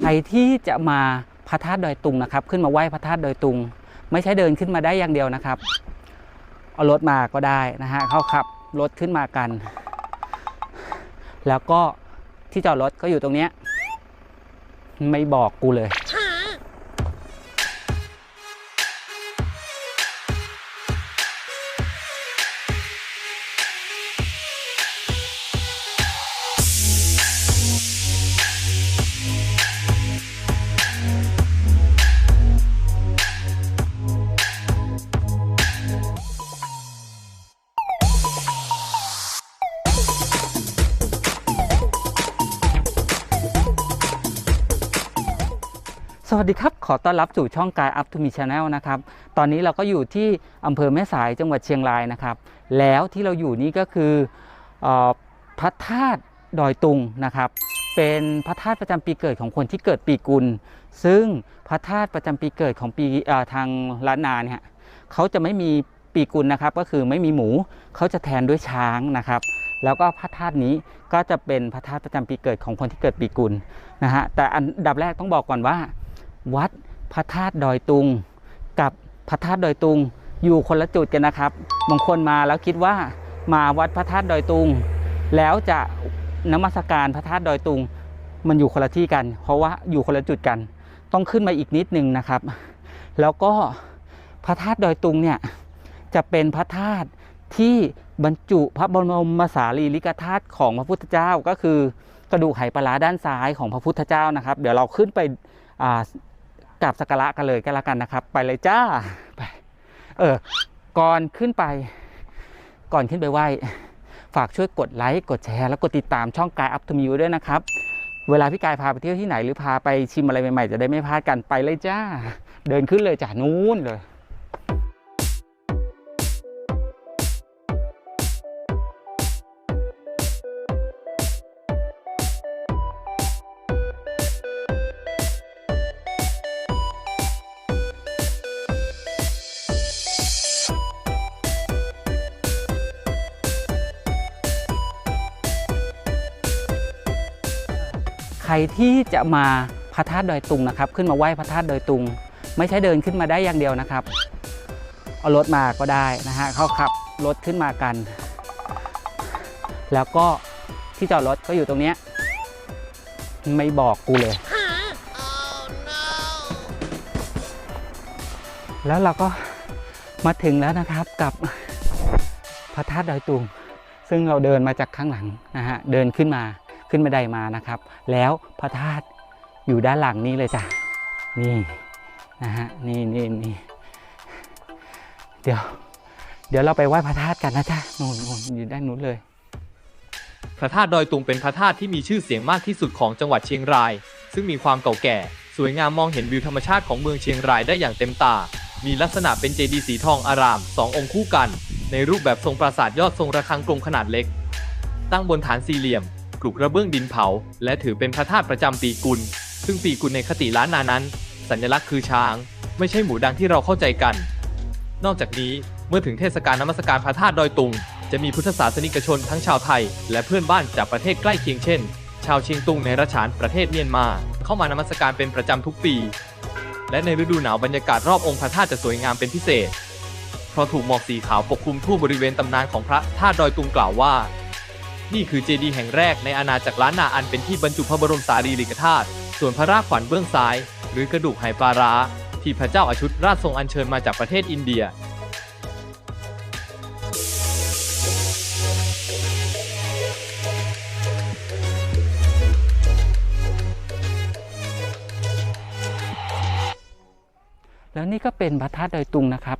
ใครที่จะมาพระธาตุดอยตุงนะครับ ขึ้นมาไหว้พระธาตุดอยตุง ไม่ใช่เดินขึ้นมาได้อย่างเดียวนะครับ เอารถมาก็ได้นะฮะเขาขับรถขึ้นมากัน แล้วก็ที่จอดรถก็อยู่ตรงเนี้ยไม่บอกกูเลย สวัสดีครับ ขอต้อนรับสู่ช่องกาย Up to Me Channel นะครับ ตอนนี้เราก็อยู่ที่อำเภอแม่สายจังหวัดเชียงรายนะครับ แล้วที่เราอยู่นี่ก็คืออพระธาตุดอยตุงนะครับ เป็นพระธาตุประจำปีเกิดของคนที่เกิดปีกุล ซึ่งพระธาตุประจำปีเกิดของปีทางล้านนาเนี่ยเขาจะไม่มีปีกุลนะครับ ก็คือไม่มีหมูเขาจะแทนด้วยช้างนะครับแล้วก็พระธาตุนี้ก็จะเป็นพระธาตุประจำปีเกิดของคนที่เกิดปีกุลนะฮะแต่อันดับแรกต้องบอกก่อนว่า วัดพระธาตุดอยตุง กับพระธาตุดอยตุง อยู่คนละจุดกันนะครับบางคนมาแล้วคิดว่ามาวัดพระธาตุดอยตุง แล้วจะนมัสการพระธาตุดอยตุง มันอยู่คนละที่กัน เพราะว่าอยู่คนละจุดกัน ต้องขึ้นมาอีกนิดนึงนะครับ แล้วก็พระธาตุดอยตุงเนี่ยจะเป็นพระธาตุที่บรรจุพระบรมสารีริกธาตุของพระพุทธเจ้าก็คือกระดูกไหปลาร้าด้านซ้ายของพระพุทธเจ้านะครับ เดี๋ยวเราขึ้นไป กราบสักการะกันเลยก็แล้วกันนะครับ ไปเลยจ้าไปเออก่อนขึ้นไป ก่อนขึ้นไปไหว้ฝากช่วยกดไลค์กดแชร์แล้วกดติดตามช่องกายอัพทูมิวด้วยนะครับ เวลาพี่กายพาไปเที่ยวที่ไหนหรือพาไปชิมอะไรใหม่ๆ จะได้ไม่พลาดกันไปเลยจ้า เดินขึ้นเลยจ้านู้นเลย รที่จะมาพระธาตุดอยตุงนะครับ ขึ้นมาไหว้พระธาตุดอยตุง ไม่ใช่เดินขึ้นมาได้อย่างเดียวนะครับ เอารถมาก็ได้นะฮะเขาขับรถขึ้นมากัน แล้วก็ที่จอดรถก็อยู่ตรงเนี้ยไม่บอกกูเลย แล้วเราก็มาถึงแล้วนะครับกับพระธาตุดอยตุง ซึ่งเราเดินมาจากข้างหลังนะฮะเดินขึ้นมา ขึ้นบันไดมานะครับ แล้วพระธาตุอยู่ด้านหลังนี้เลยจ้ะนี่นะฮะนี่นี่นี่เดี๋ยว เดี๋ยวเราไปไหว้พระธาตุกันนะจ๊ะนู่นนู่นอยู่ด้านนู้นเลย พระธาตุดอยตุงเป็นพระธาตุที่มีชื่อเสียงมากที่สุดของจังหวัดเชียงราย ซึ่งมีความเก่าแก่ สวยงามมองเห็นวิวธรรมชาติของเมืองเชียงรายได้อย่างเต็มตา มีลักษณะเป็นเจดีย์สีทองอารามสององค์คู่กัน ในรูปแบบทรงปราสาทยอดทรงระฆังกลมขนาดเล็ก ตั้งบนฐานสี่เหลี่ยม กรุกระเบื้องดินเผา และถือเป็นพระธาตุประจำปีกุล ซึ่งปีกุลในคติล้านนานั้น สัญลักษณ์คือช้าง ไม่ใช่หมูดังที่เราเข้าใจกัน นอกจากนี้เมื่อถึงเทศกาลนมัสการพระธาตุดอยตุง จะมีพุทธศาสนิกชนทั้งชาวไทย และเพื่อนบ้านจากประเทศใกล้เคียงเช่น ชาวเชียงตุงในรัชานประเทศเมียนมา เข้ามานมัสการเป็นประจำทุกปี และในฤดูหนาวบรรยากาศรอบองค์พระธาตุจะสวยงามเป็นพิเศษ เพราะถูกหมอกสีขาวปกคลุมทั่วบริเวณตำนานของพระธาตุดอยตุงกล่าวว่า นี่คือเจดีย์แห่งแรกในอาณาจักรล้านนาอันเป็นที่บรรจุพระบรมสารีริกธาตุ ส่วนพระรากขวัญเบื้องซ้าย หรือกระดูกไหปลาร้า ที่พระเจ้าอาชุตราชทรงอัญเชิญมาจากประเทศอินเดีย แล้วนี่ก็เป็นพระธาตุดอยตุงนะครับ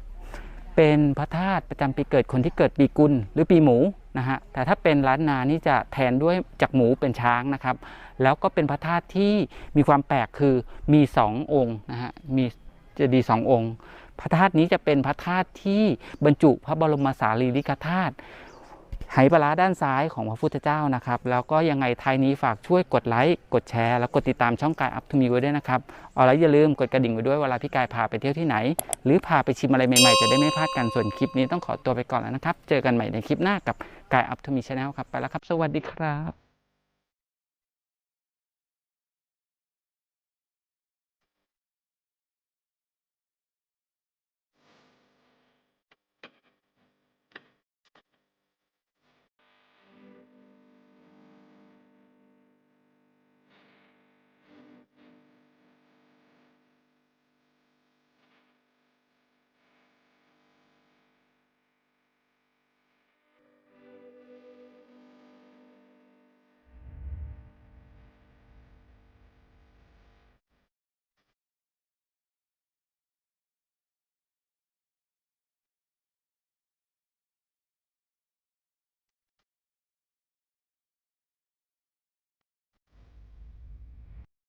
เป็นพระธาตุประจำปีเกิดคนที่เกิดปีกุลหรือปีหมูนะฮะแต่ถ้าเป็นล้านนานี่จะแทนด้วยจากหมูเป็นช้างนะครับ แล้วก็เป็นพระธาตุที่มีความแปลกคือมีสององค์นะฮะมีจะดีสององค์ พระธาตุนี้จะเป็นพระธาตุที่บรรจุพระบรมสารีริกธาตุ ไหปลาด้านซ้ายของพระพุทธเจ้านะครับ แล้วก็ยังไงท้ายนี้ฝากช่วยกดไลค์กดแชร์ แล้วกดติดตามช่องกายอัพทูมีไว้ด้วยนะครับเอาละอย่าลืมกดกระดิ่งไว้ด้วยเวลาพี่กายพาไปเที่ยวที่ไหน หรือพาไปชิมอะไรใหม่ๆ จะได้ไม่พลาดกันส่วนคลิปนี้ต้องขอตัวไปก่อนแล้วนะครับ เจอกันใหม่ในคลิปหน้ากับกายอัพทูมีชาแนลครับไปแล้วครับ สวัสดีครับ